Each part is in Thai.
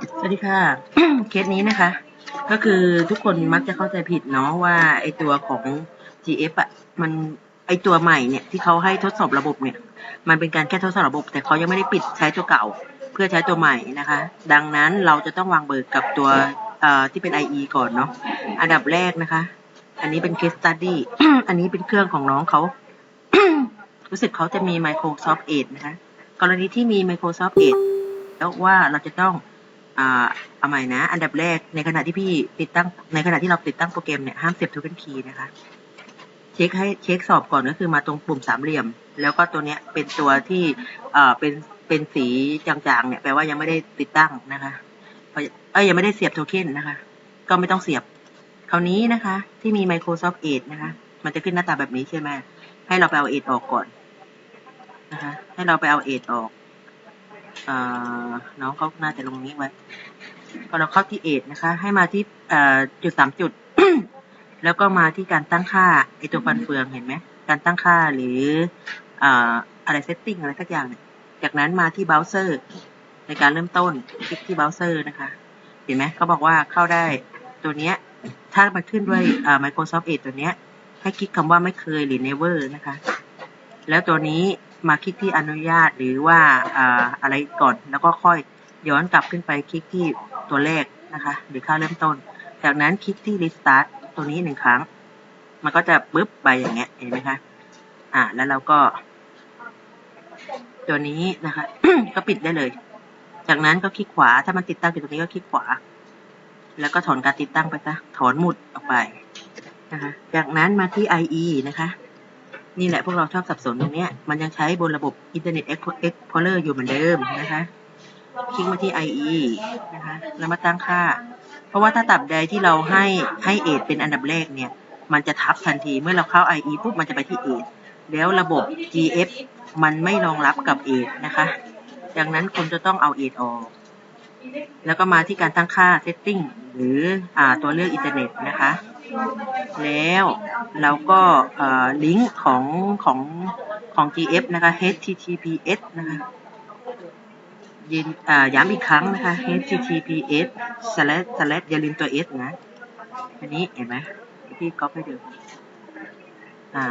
สวัสดีค่ะ เคสนี้นะคะ ก็คือทุกคนมักจะเข้าใจผิดเนาะว่าไอตัวของ GF อะมันไอตัวใหม่เนี่ยที่เขาให้ทดสอบระบบเนี่ย มันเป็นการแค่ทดสอบระบบ แต่เขายังไม่ได้ปิดใช้ตัวเก่า เพื่อใช้ตัวใหม่นะคะ ดังนั้นเราจะต้องวางเบิกกับตัวอ่อที่เป็น IE ก่อนเนาะอันดับแรกนะคะ อันนี้เป็น case study อันนี้เป็นเครื่องของน้องเขารู้สึกเขาจะมี Microsoft Edge นะคะ กรณีที่มี Microsoft Edge แล้วว่าเราจะต้อง อ่าเอาใหม่นะ อันดับแรกในขณะที่พี่ติดตั้ง ในขณะที่เราติดตั้งโปรแกรมเนี่ยห้ามเสียบ token key นะคะ เช็คให้เช็คสอบก่อนก็คือมาตรงปุ่มสามเหลี่ยม แล้วก็ตัวเนี้ยเป็นตัวที่เอ่อเป็นเป็นสีจางๆเนี่ยแปลว่ายังไม่ได้ติดตั้งนะคะเอ้ยยังไม่ได้เสียบโทเค็นนะคะ ก็ไม่ต้องเสียบ คราวนี้นะคะ ที่มี Microsoft Edge นะคะ มันจะขึ้นหน้าตาแบบนี้ใช่ไหมให้เราไปเอา Edge ออกก่อนนะคะ ให้เราไปเอา Edge ออก น้องเขาน่าจะลงนี้ไว้ พอเราเข้าที่เอทนะคะ ให้มาที่จุดสามจุด แล้วก็มาที่การตั้งค่าไอตัวฟันเฟืองเห็นไหม การตั้งค่าหรืออะไรเซตติ้งอะไรสักอย่างเนี่ย จากนั้นมาที่เบราว์เซอร์ในการเริ่มต้นคลิกที่เบราว์เซอร์นะคะ เห็นไหมเขาบอกว่าเข้าได้ตัวเนี้ย ถ้ามันขึ้นด้วย Microsoft Edge ตัวเนี้ย ให้คลิกคำว่าไม่เคยหรือ never นะคะ แล้วตัวนี้ มาคลิกที่อนุญาตหรือว่าอะไรก่อน แล้วก็ค่อยย้อนกลับขึ้นไปคลิกที่ตัวแรกนะคะหรือค่าเริ่มต้น จากนั้นคลิกที่ restart ตัวนี้หนึ่งครั้ง มันก็จะปึ๊บไปอย่างเงี้ยเห็นไหมคะอ่าแล้วเราก็ ตัวนี้นะคะ ก็ปิดได้เลย จากนั้นก็คลิกขวาถ้ามันติดตั้งอยู่ตรงนี้ก็คลิกขวา แล้วก็ถอนการติดตั้งไปซะถอนหมุดออกไปนะคะ จากนั้นมาที่ IE นะคะ นี่แหละพวกเราชอบสับสนตรงนี้มันยังใช้บนระบบ Internet Explorer อยู่เหมือนเดิมนะคะ คลิกมาที่ IE นะคะ แล้วมาตั้งค่า เพราะว่าถ้าตับใดที่เราให้ให้เอทเป็นอันดับแรกเนี่ย มันจะทับทันที เมื่อเราเข้า IE ปุ๊บมันจะไปที่เอทแล้วระบบ GF มันไม่รองรับกับเอทนะคะ ดังนั้นคุณจะต้องเอาเอทออก แล้วก็มาที่การตั้งค่า setting หรืออตัวเลือกอินเทอร์เน็ตนะคะ แล้วเราก็ลิงก์ของของของ GF นะคะ https นะคะยืนย้ำอีกครั้งนะคะ https slash slash อย่าลืมตัว s นะ อันนี้เห็นไหมที่ก๊อปให้ดูอ่า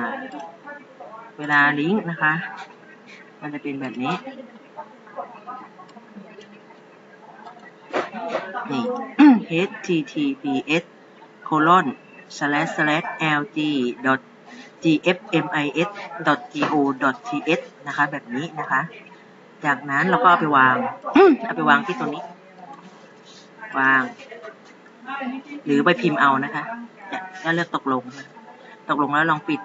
เวลาลิงก์นะคะ มันจะเป็นแบบนี้ นี่ https colon slash slash lg dot gfmis dot go dot th นะคะ แบบนี้นะคะ จากนั้นเราก็เอาไปวาง เอาไปวางที่ตรงนี้ วาง หรือไปพิมพ์เอานะคะ จะก็เลือกตกลง ตกลงแล้วลองปิด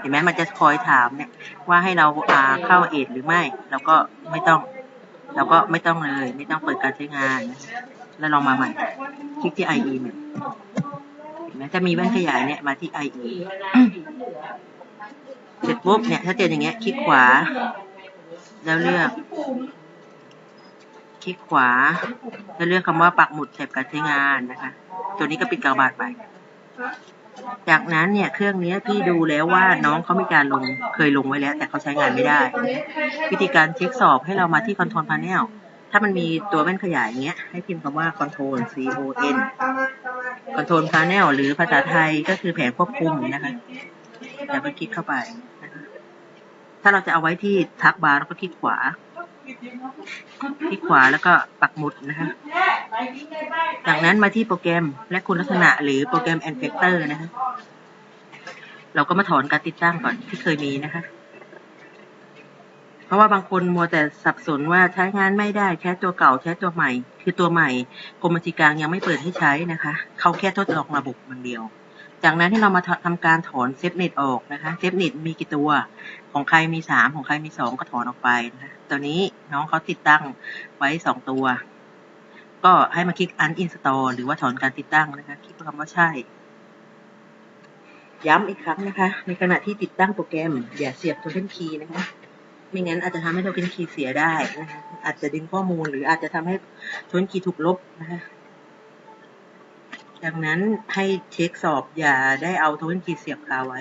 เห็นไหมมันจะคอยถามเนี่ย ว่าให้เราอาเข้าเอทหรือไม่ เราก็ไม่ต้อง เราก็ไม่ต้องเลย ไม่ต้องเปิดการใช้งาน แล้วลองมาใหม่ คลิกที่ IE เนี่ นไหมจะมีแว่นขยายเนี่ยมาที่ IE เสร็จปุ๊บเนี่ยถ้าเจออย่างเงี้ยคลิกขวา แล้วเลือก คลิกขวา แล้วเลือกคำว่าปักหมุดแถบการใช้งานนะคะ ตัวนี้ก็ปิดกากบาทไป จากนั้นเนี่ยเครื่องนี้พี่ดูแล้วว่าน้องเขามีการลงเคยลงไว้แล้ว แต่เขาใช้งานไม่ได้ วิธีการเช็คสอบให้เรามาที่ Control Panel ถ้ามันมีตัวแว่นขยายอย่างเงี้ยให้พิมพ์คำว่า Control C O N Control Panel หรือภาษาไทยก็คือแผงควบคุมนะคะแล้วก็คลิกเข้าไป ถ้าเราจะเอาไว้ที่ทักบาร์เราก็คลิกขวา คลิกขวาแล้วก็ปักหมุดนะคะ จากนั้นมาที่โปรแกรมและคุณลักษณะหรือโปรแกรม a n f a c t o r นะคะ เราก็มาถอนการติดตั้งก่อนที่เคยมีนะคะ เพราะว่าบางคนมัวแต่สับสนว่าใช้งานไม่ได้ใช้ตัวเก่าใช้ตัวใหม่ คือตัวใหม่กรมบัญชีกลางยังไม่เปิดให้ใช้นะคะเขาแค่ทดลองระบบมันเดียว จากนั้นที่เรามาทำการถอนเซฟเน็ตออกนะคะเซฟเน็ตมีกี่ตัวของใครมีสามของใครมีสองก็ถอนออกไปนะคะตัวนี้น้องเขาติดตั้งไว้สองตัว ก็ให้มาคลิก uninstall หรือว่าถอนการติดตั้งนะคะคลิกคำว่าใช่ย้ำอีกครั้งนะคะ ในขณะที่ติดตั้งโปรแกรม อย่าเสียบ token key นะคะ ไม่งั้นอาจจะทำให้โทเค็นคีเสียได้นะคะอาจจะดึงข้อมูลหรืออาจจะทำให้โทเค็นคีถูกลบนะคะดังนั้นให้เช็คสอบอย่าได้เอาโทเค็นคีเสียบคาไว้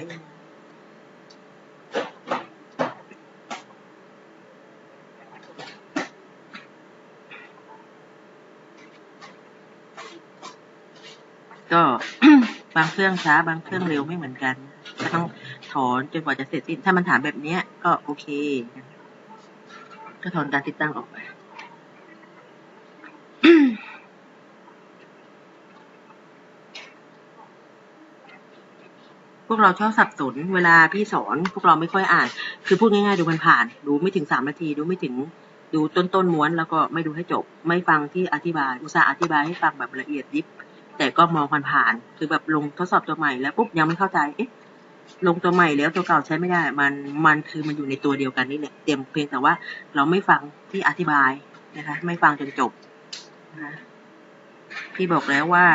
ก็บางเครื่องช้าบางเครื่องเร็วไม่เหมือนกันต้อง ถอนจนกว่าจะเสร็จสิ้น ถ้ามันถามแบบเนี้ยก็โอเค ก็ถอนการติดตั้งออกไปพวกเราชอบสับสนเวลาพี่สอนพวกเราไม่ค่อยอ่าน คือพูดง่ายๆดูมันผ่านดูไม่ถึงสามนาที ดูไม่ถึงดูต้นต้นๆม้วน แล้วก็ไม่ดูให้จบ ไม่ฟังที่อธิบาย อุตส่าห์อธิบายให้ฟังแบบละเอียดยิบ แต่ก็มองผ่านๆคือแบบลงทดสอบตัวใหม่แล้วปุ๊บยังไม่เข้าใจ เอ๊ะ ลงตัวใหม่แล้วตัวเก่าใช้ไม่ได้ มันมันคือมันอยู่ในตัวเดียวกันนี่แหละเตรียมเพียงแต่ว่าเราไม่ฟังที่อธิบายนะคะ ไม่ฟังจนจบนะคะพี่บอกแล้วว่า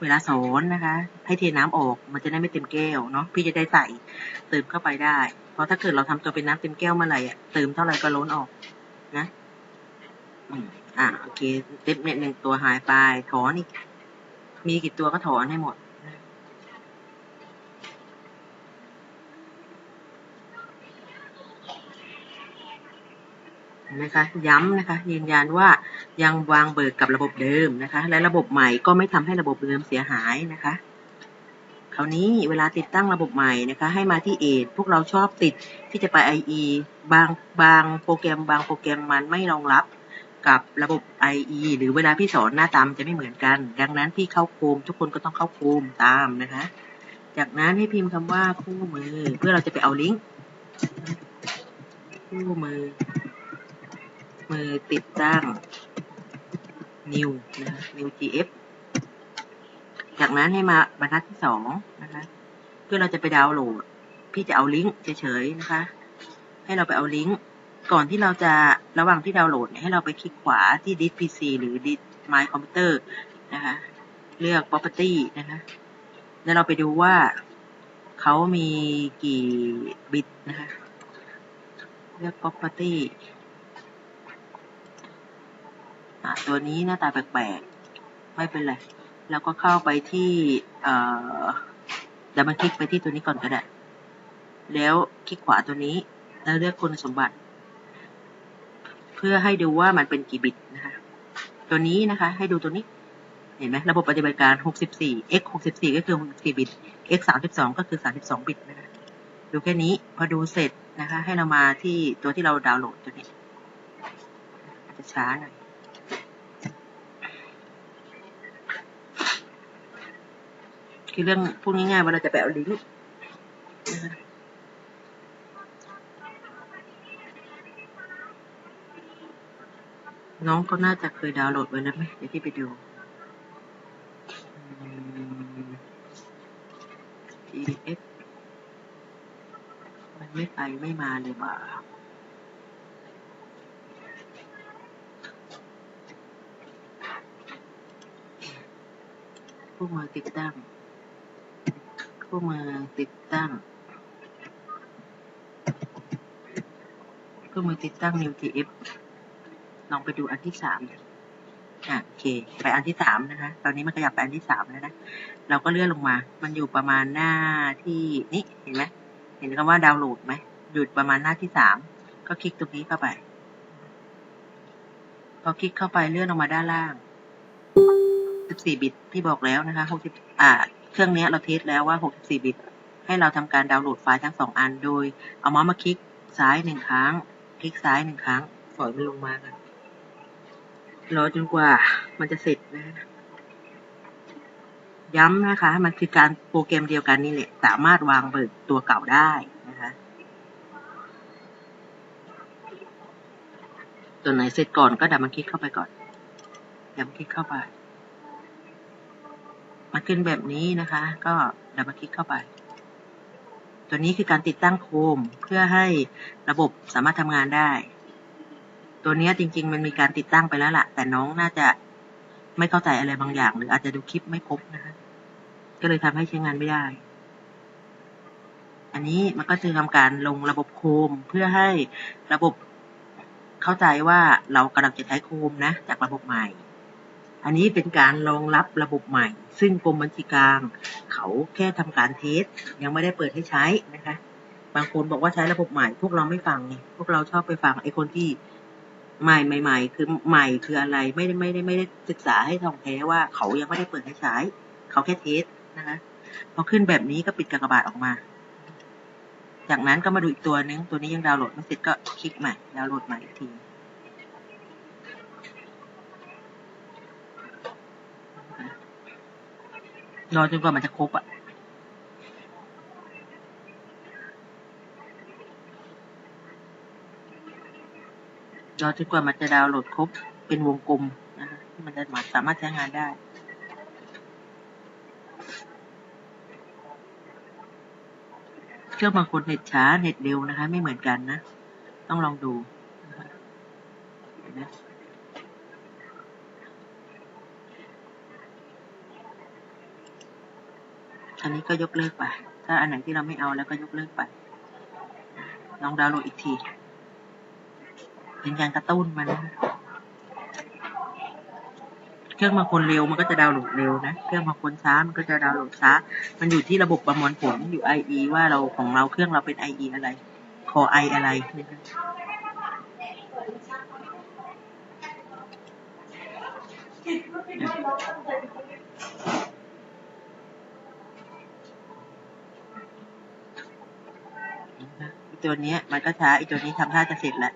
เวลาสอนนะคะ ให้เทน้ำออกมันจะได้ไม่เต็มแก้วเนาะพี่จะได้ใส่เติมเข้าไปได้ เพราะถ้าเกิดเราทำตัวเป็นน้ำเต็มแก้วเมื่อไหร่อะเติมเท่าไหร่ก็ล้นออกนะอ่าโอเคเต็ปเนี่ยหนึ่งตัวหายไปถอนอีกมีกี่ตัวก็ถอนให้หมด นะคะย้ำนะคะยืนยันว่ายังวางเบิกกับระบบเดิมนะคะ และระบบใหม่ก็ไม่ทำให้ระบบเดิมเสียหายนะคะคราวนี้เวลาติดตั้งระบบใหม่นะคะ ให้มาที่เอทพวกเราชอบติดที่จะไป IE บางบางโปรแกรมบางโปรแกรมมันไม่รองรับกับระบบ IE หรือเวลาพี่สอนหน้าตามจะไม่เหมือนกัน ดังนั้นพี่เข้าโคมทุกคนก็ต้องเข้าโคมตามนะคะ จากนั้นให้พิมพ์คำว่าคู่มือ เพื่อเราจะไปเอาลิงก์คู่มือ มือติดตั้ง new นะ new gf จากนั้นให้มาบรรทัดที่สองนะคะเพื่อเราจะไปดาวน์โหลด พี่จะเอาลิงก์เฉยๆนะคะ ให้เราไปเอาลิงก์ก่อนที่เราจะระหว่างที่ดาวน์โหลดให้เราไปคลิกขวาที่ disk PC หรือ disk my computer นะคะเลือก property นะคะแล้วเราไปดูว่าเขามีกี่บิตนะคะเลือก property ตัวนี้หน้าตาแปลกๆ ไม่เป็นไร แล้วก็เข้าไปที่เอ่อเดี๋ยวมันคลิกไปที่ตัวนี้ก่อนก็ได้ แล้วคลิกขวาตัวนี้ แล้วเลือกคุณสมบัติ เพื่อให้ดูว่ามันเป็นกี่บิตนะคะ ตัวนี้นะคะ ให้ดูตัวนี้ เห็นไหมระบบปฏิบัติการ 64 x 64 ก็คือ 64 บิต x 32 ก็คือ 32 บิตนะคะ ดูแค่นี้ พอดูเสร็จนะคะ ให้เรามาที่ตัวที่เราดาวน์โหลดตัวนี้อาจจะช้าหน่อย คือเรื่องพูดง่ายๆว่าเราจะไปเอาลิงก์นะคะน้องก็น่าจะเคยดาวน์โหลดไว้แล้วไหมเดี๋ยวที่ไปดูอืม TF มันไม่ไปไม่มาเลยว่ะคู่มือติดตั้ง คู่มือติดตั้งคู่มือติดตั้ง New TF ลองไปดูอันที่สามอะโอเค ไปอันที่สามนะคะ ตอนนี้มันขยับไปอันที่สามแล้วนะ เราก็เลื่อนลงมา มันอยู่ประมาณหน้าที่นี่เห็นไหมเห็นคำว่าดาวน์โหลดไหมหยุดประมาณหน้าที่สามก็คลิกตรงนี้เข้าไป พอคลิกเข้าไปเลื่อนลงมาด้านล่าง 14 บิตที่บอกแล้วนะคะ 60 อ่า เครื่องนี้เราเทสแล้วว่า 64 บิต ให้เราทำการดาวน์โหลดไฟล์ทั้งสองอัน โดย เอาเมาส์มาคลิกซ้ายหนึ่งครั้ง คลิกซ้ายหนึ่งครั้งปล่อยมันลงมากันรอจนกว่ามันจะเสร็จนะย้ำนะคะ มันคือการโปรแกรมเดียวกันนี่แหละ สามารถวางเบิกตัวเก่าได้นะคะตัวไหนเสร็จก่อนก็ดับมันคลิกเข้าไปก่อนดับมันคลิกเข้าไป มันขึ้นแบบนี้นะคะ ก็ดับมันคลิกเข้าไป ตัวนี้คือการติดตั้งโคมเพื่อให้ระบบสามารถทำงานได้ ตัวนี้จริง ๆ มันมีการติดตั้งไปแล้วล่ะ แต่น้องน่าจะไม่เข้าใจอะไรบางอย่าง หรืออาจจะดูคลิปไม่ครบนะคะ ก็เลยทำให้ใช้งานไม่ได้ อันนี้มันก็จะทำการลงระบบโคมเพื่อให้ระบบเข้าใจว่าเรากำลังจะใช้โคมนะ จากระบบใหม่ อันนี้เป็นการรองรับระบบใหม่ ซึ่งกรมบัญชีกลาง เขาแค่ทำการเทส ยังไม่ได้เปิดให้ใช้นะคะ บางคนบอกว่าใช้ระบบใหม่ พวกเราไม่ฟังไงพวกเราชอบไปฟังไอ้คนที่ใหม่ใหม่คือใหม่คืออะไรไม่ได้ไม่ได้ไม่ได้ศึกษาให้ท่องแท้ว่าเขายังไม่ได้เปิดให้ใช้ เขาแค่เทสนะคะพอขึ้นแบบนี้ก็ปิดกากบาทออกมา จากนั้นก็มาดูอีกตัวนึง ตัวนี้ยังดาวน์โหลดไม่เสร็จก็คลิกใหม่ดาวน์โหลดใหม่อีกที รอจนกว่ามันจะครบอะรอจนกว่ามันจะดาวน์โหลดครบเป็นวงกลมนะคะที่มันจะมาสามารถใช้งานได้เครื่องบางคนเน็ตช้าเน็ตเร็วนะคะ ไม่เหมือนกันนะ ต้องลองดูนะคะเห็นไหม อันนี้ก็ยกเลิกไป ถ้าอันไหนที่เราไม่เอาแล้วก็ยกเลิกไป ลองดาวน์โหลดอีกที เป็นการกระตุ้นมันนะเครื่องบางคนเร็วมันก็จะดาวน์โหลดเร็วนะ เครื่องบางคนช้ามันก็จะดาวน์โหลดช้า มันอยู่ที่ระบบประมวลผลอยู่ IE ว่าเราของเราเครื่องเราเป็น IE อะไรคอ I อะไรนะคะ ตัวเนี้ยมันก็ช้าอีตัวนี้ทำท่าจะเสร็จแล้ว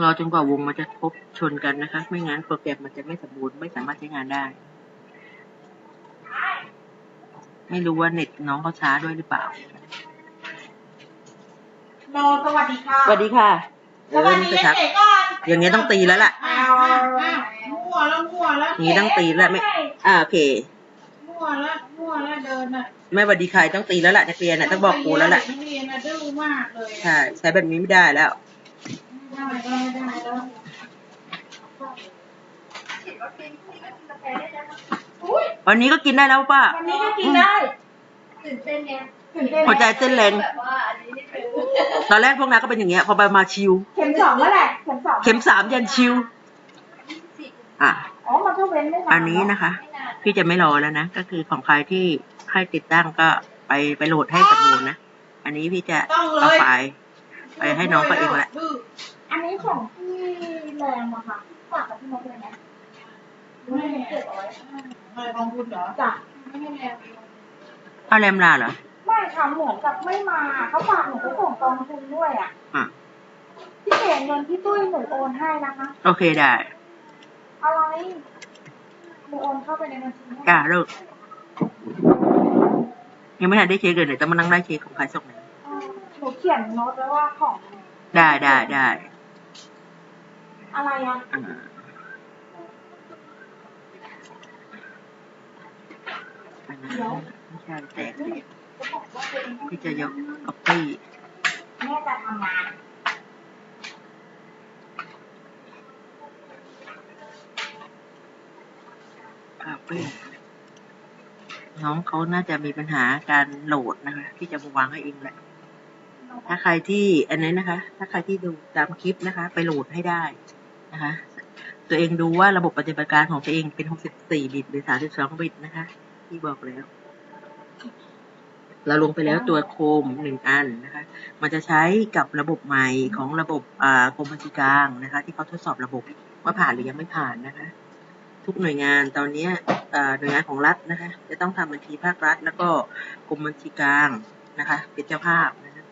เรอจนกว่าวงมันจะครบชนกันนะคะ ไม่งั้นโปรแกรมมันจะไม่สมบูรณ์ไม่สามารถใช้งานได้ ไม่รู้ว่าเน็ตน้องเขาช้าด้วยหรือเปล่าโนสวัสดีค่ะสวัสดีค่ะเอสอวัสนี่ดีก็เล่นชัดเตะก่อนอย่างเงี้ยต้องตีแล้วล่ะอ้าวมั่วแล้วมั่วแล้วอย่างงี้ต้องตีแล้วไม่อ่าโอเคมั่วแล้วมั่วแล้วเดินอะไม่หวัดดีใครต้องตีแล้วล่ะนักเรียนน่ะต้องบอกครูแล้วล่ะนักเรียนน่ะดื้อมากเลยใช่ใช้แบบนี้ไม่ได้แล้วได้ก็ไม่ได้แล้ววันนี้ ก็กินได้แล้วป้า วันนี้ก็กินได้ ตื่นเต้นไงตื่นเต้นหัวใจเต้นแรงแบบว่าอันนี้นี่คือตอนแรกพวกนั้นก็เป็นอย่างเงี้ย พอไปมาชิว เข็มสองแล้วแหละเข็มสองเข็มสามยันชิว อะ อ๋อ มันก็เว้นไม่นานอันนี้นะคะ พี่จะไม่รอแล้วนะ ก็คือของใครที่ให้ติดตั้งก็ไปไปโหลดให้สมบูรณ์นะ อันนี้พี่จะต้องเลเอายไฟล์ไปให้น้องเขาเองแหละดื้ออันนี้ของพี่แรมอะค่ะฝากกับพี่นกเลยนะ ไม่เก็บเอาไว้อะไรของคุณเหรอจ้ะไม่ให้แรงเอาแรมลาเหรอ ไม่ค่ะเหมือนกับไม่มาเขาฝากหนูไปส่งกองทุนด้วยอะอะ พี่เก๋เงินพี่ตุ้ยหนูโอนให้นะคะ โอเคได้อะไรหนูโอนเข้าไปในบัญชีให้กล้าเลิกยังไม่ทันได้เช็คเลยเดี๋ยวต้องมานั่งได้เช็คของใครส่งไหนเออหนูเขียนโน้ตไว้ว่าของได้ได้ได้อะไรอะอ่า อันนั้นไม่ใช่แตกพี่จะยกก๊อปปี้แม่จะทำงานก๊อปปี้น้องเขาน่าจะมีปัญหาการโหลดนะคะ ที่จะมาวางให้เองแหละ ถ้าใครที่อันนี้นะคะ ถ้าใครที่ดูตามคลิปนะคะ ไปโหลดให้ได้นะคะ ตัวเองดูว่าระบบปฏิบัติการของตัวเองเป็น 64 บิตหรือ 32 บิตนะคะ ที่บอกแล้ว เราลงไปแล้วตัวโคมหนึ่งอันนะคะ มันจะใช้กับระบบใหม่ของระบบกรมบัญชีกลางนะคะ ที่เขาทดสอบระบบว่าผ่านหรือยังไม่ผ่านนะคะ ทุกหน่วยงานตอนนี้หน่วยงานของรัฐนะคะ จะต้องทำบัญชีภาครัฐ แล้วก็กรมบัญชีกลางนะคะ เป็นเจ้าภาพนะคะ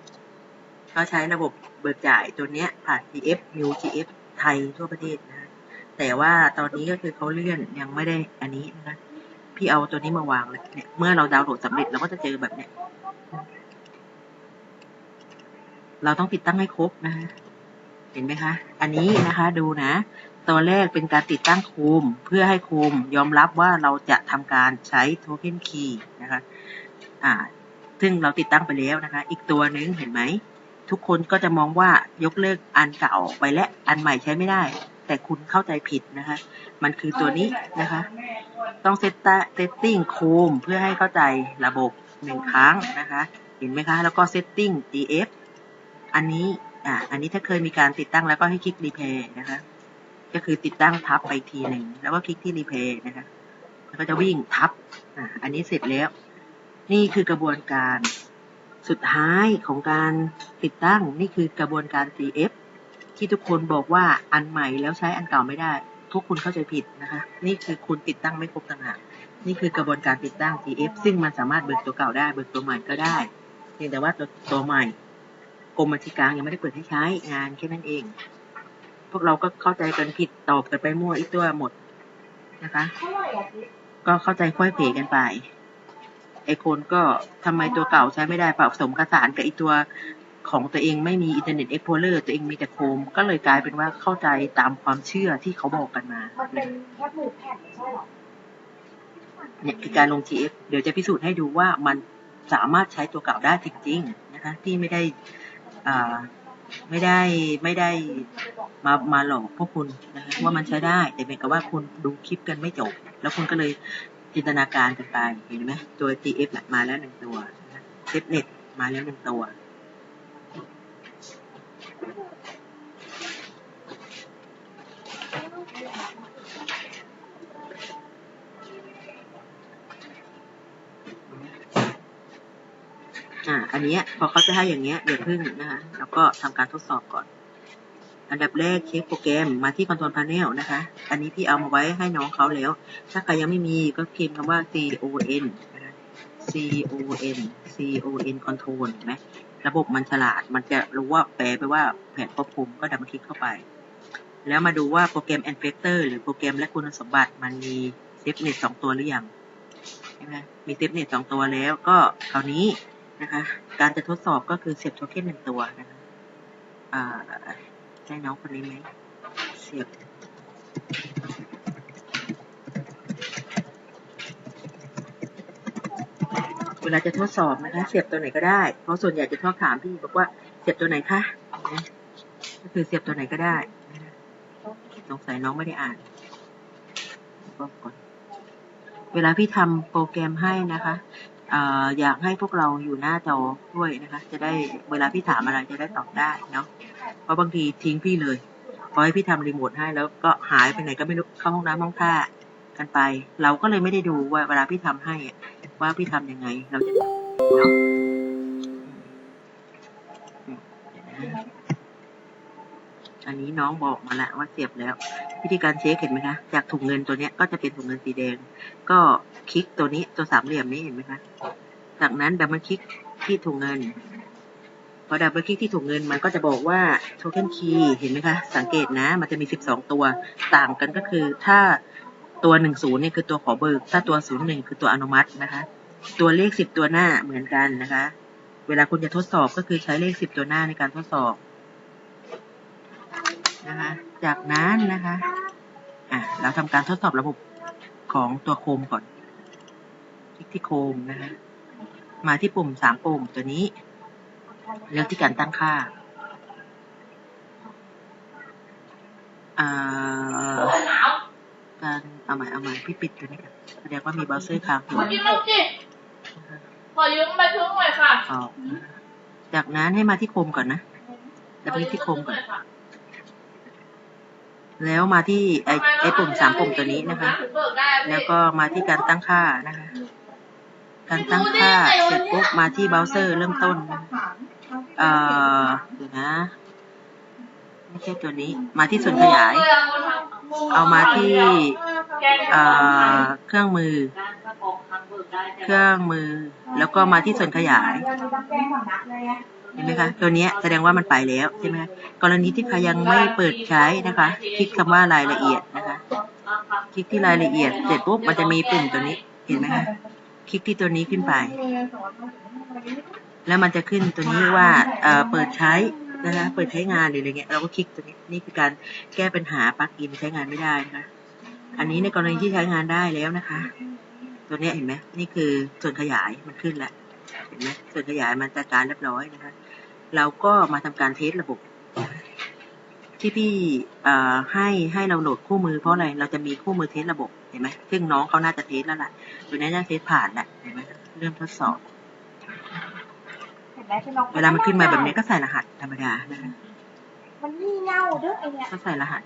ก็ใช้ระบบเบิกจ่ายตัวนี้ผ่าน GF New GF ไทยทั่วประเทศนะคะแต่ว่าตอนนี้ก็คือเขาเลื่อนยังไม่ได้อันนี้นะคะ พี่เอาตัวนี้มาวางเลยเนี่ยเมื่อเราดาวน์โหลดสำเร็จเราก็จะเจอแบบเนี้ย เราต้องติดตั้งให้ครบนะคะเห็นไหมคะ อันนี้นะคะ ดูนะตัวแรกเป็นการติดตั้งโคม เพื่อให้โคมยอมรับว่าเราจะทำการใช้โทเค็นคีย์นะคะอ่าซึ่งเราติดตั้งไปแล้วนะคะ อีกตัวหนึ่งเห็นไหม ทุกคนก็จะมองว่ายกเลิกอันเก่าไปและอันใหม่ใช้ไม่ได้ แต่คุณเข้าใจผิดนะคะ มันคือตัวนี้นะคะ ต้องเซตตเซตติ้งโคมเพื่อให้เข้าใจระบบหนึ่งครั้งนะคะ เห็นไหมคะ แล้วก็เซตติ้ง GF อันนี้อ่าอันนี้ถ้าเคยมีการติดตั้งแล้วก็ให้คลิกรีเพย์นะคะ ก็คือติดตั้งทับไปทีหนึ่งแล้วก็คลิกที่รีเพย์นะคะแล้วก็จะวิ่งทับอ่าอันนี้เสร็จแล้ว นี่คือกระบวนการสุดท้ายของการติดตั้งนี่คือกระบวนการ CF ที่ทุกคนบอกว่าอันใหม่แล้วใช้อันเก่าไม่ได้ พวกคุณเข้าใจผิดนะคะ นี่คือคุณติดตั้งไม่ครบต่างหากนี่คือกระบวนการติดตั้ง CF ซึ่งมันสามารถเบิกตัวเก่าได้เบิกตัวใหม่ก็ได้เพียงแต่ว่าตัวตัวใหม่กรมบัญชีกลางยังไม่ได้เปิดให้ใช้งานแค่นั้นเอง พวกเราก็เข้าใจกันผิดตอบกันไปมั่วอีกตัวหมดนะคะ ก็เข้าใจค่อยเผกันไปไอคนก็ทำไมตัวเก่าใช้ไม่ได้ผสมกระสานกับไอตัว ของตัวเองไม่มีอินเทอร์เน็ตเอ็กโพเลอร์ตัวเองมีแต่โคม ก็เลยกลายเป็นว่าเข้าใจตามความเชื่อที่เขาบอกกันมา มันเป็นแค่หมื่นแผ่นไม่ใช่หรอเนี่ยคือการลง GF เดี๋ยวจะพิสูจน์ให้ดูว่ามันสามารถใช้ตัวเก่าได้จริงๆนะคะที่ไม่ได้อ่าไม่ได้ไม่ได้มามาหลอกพวกคุณนะคะว่ามันใช้ได้ แต่เป็นกับว่าคุณดูคลิปกันไม่จบ แล้วคุณก็เลยจินตนาการกันไปเห็นไหมตัว GF น่ะมาแล้วหนึ่งตัวเซฟเน็ตมาแล้วหนึ่งตัว อ่า อันนี้พอเขาจะให้อย่างเงี้ยอย่าพึ่งนะคะ แล้วก็ทำการทดสอบก่อน อันดับแรกเช็คโปรแกรมมาที่คอนโทรลพาเนลนะคะ อันนี้พี่เอามาไว้ให้น้องเขาแล้ว ถ้าใครยังไม่มีก็พิมพ์คำว่า C O N C O N C O N control เห็นไหม ระบบมันฉลาด มันจะรู้ว่าแปลไปว่าแผนควบคุมก็ดับเบิลคลิกเข้าไป แล้วมาดูว่าโปรแกรม e n f e c t o r หรือโปรแกรมและคุณสมบัติมันมีเซฟเน็ตสองตัวหรือยังใช่ไหมมีเซฟเน็ตสองตัวแล้วก็คราวนี้นะคะ การจะทดสอบก็คือเสียบโทเค็นหนึ่งตัวนะคะใช่น้องคนนี้ไหมเสียบ เวลาจะทดสอบนะคะ เสียบตัวไหนก็ได้ เพราะส่วนใหญ่จะชอบถามพี่บอกว่าเสียบตัวไหนคะก็คือเสียบตัวไหนก็ได้สงสัยน้องไม่ได้อ่านบอกก่อนเวลาพี่ทำโปรแกรมให้นะคะเอ่ออยากให้พวกเราอยู่หน้าจอด้วยนะคะ จะได้เวลาพี่ถามอะไรจะได้ตอบได้เนาะเพราะบางทีทิ้งพี่เลยพอให้พี่ทำรีโมทให้แล้วก็หายไปไหนก็ไม่รู้เข้าห้องน้ำห้องท่ากันไป เราก็เลยไม่ได้ดูว่าเวลาพี่ทำให้ ว่าพี่ทำยังไง เราจะเนาะอันนี้น้องบอกมาแล้วว่าเสียบแล้ว วิธีการเช็คเห็นไหมคะจากถุงเงินตัวเนี้ยก็จะเป็นถุงเงินสีแดง ก็คลิกตัวนี้ตัวสามเหลี่ยมนี้เห็นไหมคะจากนั้นดับเบิลคลิกที่ถุงเงินพอดับเบิลคลิกที่ถุงเงินมันก็จะบอกว่าโทเค็นคีย์เห็นไหมคะ สังเกตนะ มันจะมีสิบสองตัว ต่างกันก็คือถ้า ตัวหนึ่งศูนย์เนี่ยคือตัวขอเบิก ถ้าตัวศูนย์หนึ่งคือตัวอนุมัตินะคะ ตัวเลขสิบตัวหน้าเหมือนกันนะคะ เวลาคุณจะทดสอบก็คือใช้เลขสิบตัวหน้าในการทดสอบนะคะ จากนั้นนะคะ อะเราทำการทดสอบระบบของตัวโคมก่อน คลิกที่โคมนะคะ มาที่ปุ่มสามปุ่มตัวนี้ เลือกที่การตั้งค่าอ่าการ เอาใหม่เอาใหม่พี่ปิดตัวนี้ก่อนแสดงว่ามีเบราว์เซอร์ค้างอยู่มากินนมสิขอยืมไปทึงหน่อยค่ะออกจากนั้นให้มาที่โคมก่อนนะแล้วไปที่โคมก่อน แล้วมาที่ไอไอปุ่มสามปุ่มตัวนี้นะคะ แล้วก็มาที่การตั้งค่านะคะ การตั้งค่าเสร็จปุ๊บมาที่เบราว์เซอร์เริ่มต้นนะเอ่อเดี๋ยวนะไม่ใช่ตัวนี้ มาที่ส่วนขยาย เอามาที่ เครื่องมือ เครื่องมือ แล้วก็มาที่ส่วนขยายเห็นไหมคะตัวนี้แสดงว่ามันไปแล้วใช่ไหมกรณีที่ใครยังไม่เปิดใช้นะคะ คลิกคำว่ารายละเอียดนะคะ คลิกที่รายละเอียดเสร็จปุ๊บมันจะมีปุ่มตัวนี้เห็นไหมคะคลิกที่ตัวนี้ขึ้นไป แล้วมันจะขึ้นตัวนี้ว่าเอ่อเปิดใช้นะคะเปิดใช้งานหรืออะไรเงี้ยเราก็คลิกตัวนี้นี่คือการแก้ปัญหาปลั๊กอินใช้งานไม่ได้นะคะ อันนี้ในกรณีที่ใช้งานได้แล้วนะคะ ตัวเนี้ยเห็นไหมนี่คือส่วนขยายมันขึ้นแล้วเห็นไหมส่วนขยายมันจัดการเรียบร้อยนะคะ เราก็มาทำการเทสระบบ ที่พี่เอ่อให้ให้เราโหลดคู่มือเพราะอะไรเราจะมีคู่มือเทสระบบเห็นไหมซึ่งน้องเขาน่าจะเทสแล้วล่ะตัวนี้น่าจะเทสผ่านแหละเห็นไหมเริ่มทดสอบเวลามันขึ้นมาแบบนี้ก็ใส่รหัสธรรมดานะคะมันงี่เง่าเด้อไอเนี้ยก็ใส่รหัส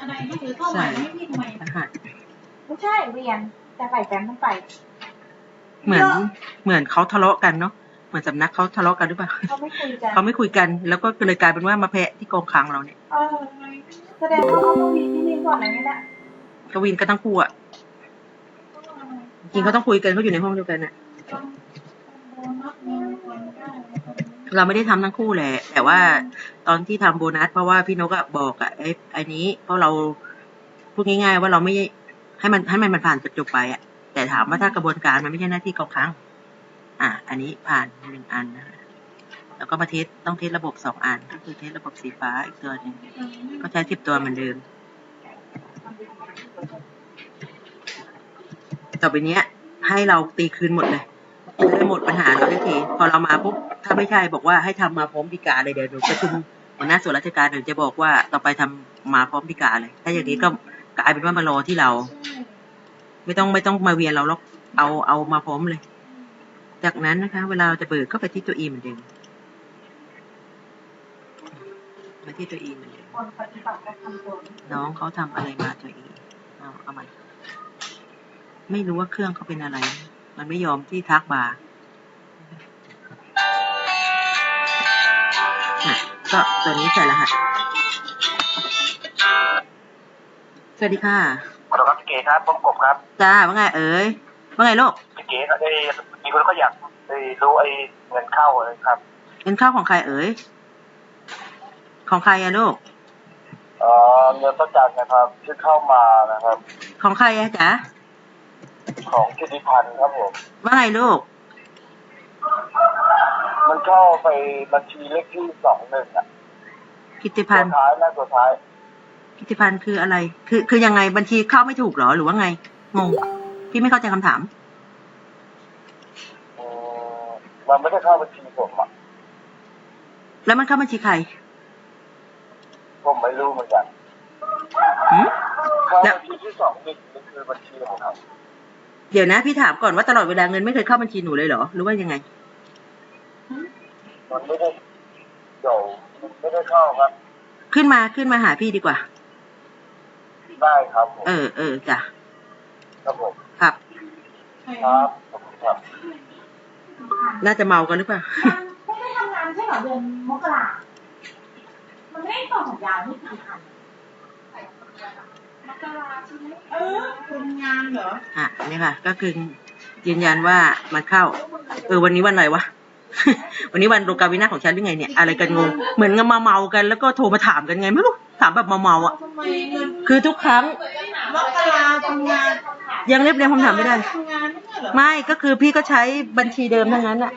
อะไรให้หรือเข้ามาให้พี่ทำไมรหัสไม่ใช่เรียนแต่ใส่แฟ้มต้องใส่เหมือนเหมือนเขาทะเลาะกันเนาะเหมือนสำนักเขาทะเลาะกันหรือเปล่าเขาไม่คุยกันเขาไม่คุยกัน แล้วก็เลยกลายเป็นว่ามาแพะที่กองคลังเราเนี่ยเออแสดงว่าเขาต้องมีที่นี่ก่อนอะไรเงี้ยนะกวินก็ทั้งคู่อะจริงเขาต้องคุยกันเขาอยู่ในห้องเดียวกันอะ เราไม่ได้ทำทั้งคู่แหละ แต่ว่าตอนที่ทำโบนัส เพราะว่าพี่นกอะบอกอะไอ้ไอ้นี้ เพราะเราพูดง่าย ๆ ว่าเราไม่ให้มันให้มันมันผ่านจบไปอะแต่ถามว่าถ้ากระบวนการมันไม่ใช่หน้าที่กองคลังอะอันนี้ผ่านหนึ่งอันนะคะแล้วก็มาเทสต้องเทสระบบสองอัน ก็คือเทสระบบสีฟ้าอีกตัวหนึ่งก็ใช้สิบตัวเหมือนเดิมต่อไปเนี้ยให้เราตีคืนหมดเลย จะได้หมดปัญหาเราได้ที พอเรามาปุ๊บถ้าไม่ใช่บอกว่าให้ทำมาพร้อมดีกาเลยเดี๋ยวหนูประชุมหัวหน้าส่วนราชการเดี๋ยวจะบอกว่าต่อไปทำมาพร้อมดีกาเลย ถ้าอย่างนี้ก็กลายเป็นว่ามารอที่เรา ไม่ต้องไม่ต้องมาเวียนเราหรอกเอาเอามาพร้อมเลย จากนั้นนะคะ เวลาเราจะเบิกก็ไปที่ตัวอีเหมือนเดิมมาที่ตัวอีเหมือนเดิมน้องเขาทำอะไรมาตัวองเอาเอาใหม่ไม่รู้ว่าเครื่องเขาเป็นอะไร มันไม่ยอมที่ทักบาร์น่ะก็ตัวนี้ใส่รหัส สวัสดีค่ะขอโทษครับพี่เก๋ครับผมกบครับ จ้า ว่าไงเอ๋ย ว่าไงลูกพี่เก๋ก็ได้มีคนเขาอยากได้รู้ไอ้เงินเข้าเลยครับ เงินเข้าของใครเอ๋ย ของใครอะลูกเอ่อเงินประกันนะครับที่เข้ามานะครับ ของใครอะจ๊ะ ของกิติพันธ์ครับผม ว่าไงลูก มันเข้าไปบัญชีเลขที่สองหนึ่งอะกิตติตัพัวนธ์ท้ายนะตัวท้าย กิตติพันธ์คืออะไร คือคือยังไงบัญชีเข้าไม่ถูกเหรอหรือว่าไง งง พี่ไม่เข้าใจคำถามอืมมันไม่ได้เข้าบัญชีผมอะ แล้วมันเข้าบัญชีใคร ผมไม่รู้เหมือนกันหืมเข้าแล้วบัญชีที่สองหนึ่งนี่คือบัญชีของเขา เดี๋ยวนะพี่ถามก่อนว่าตลอดเวลาเงินไม่เคยเข้าบัญชีหนูเลยเหรอ หรือว่ายังไง มันไม่ได้เดี๋ยวไม่ได้เข้าครับ ขึ้นมาขึ้นมาหาพี่ดีกว่า ได้ครับผมเออเออจ้ะครับผมครับ ครับขอบคุณครับน่าจะเมากันหรือเปล่า มันไม่ได้ทำงานใช่เหรอเดือนมกรามันไม่ได้ต่อสัญญาที่กี่พัน มกราใช่ไหมเออคนงานเหรอ อะนี่ค่ะ ก็คือยืนยันว่ามันเข้า เออวันนี้วันอะไรวะ วันนี้วันโลกาวินาศของฉันหรือไงเนี่ย อะไรกันงง เหมือนกับมาเมากันแล้วก็โทรมาถามกันไงไม่รู้ ถามแบบเมาๆอะ ทำไมเงินคือทุกครั้ง มกราทำงานยังเรียบเรียงคำถามไม่ได้ ทำงานไม่ใช่เหรอไม่ก็คือพี่ก็ใช้บัญชีเดิมทั้งนั้นอะ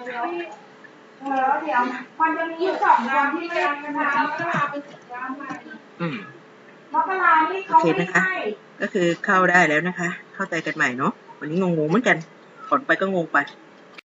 เออเดี๋ยวมันจะมีอยู่สองคนที่ไม่ได้ทำงานมกราเป็นสัญญาใหม่อืม มกราที่เขาไม่โอเคนะคะให้ก็คือเข้าได้แล้วนะคะ เข้าใจกันใหม่เนาะวันนี้งงๆเหมือนกันผลไปก็งงไปเ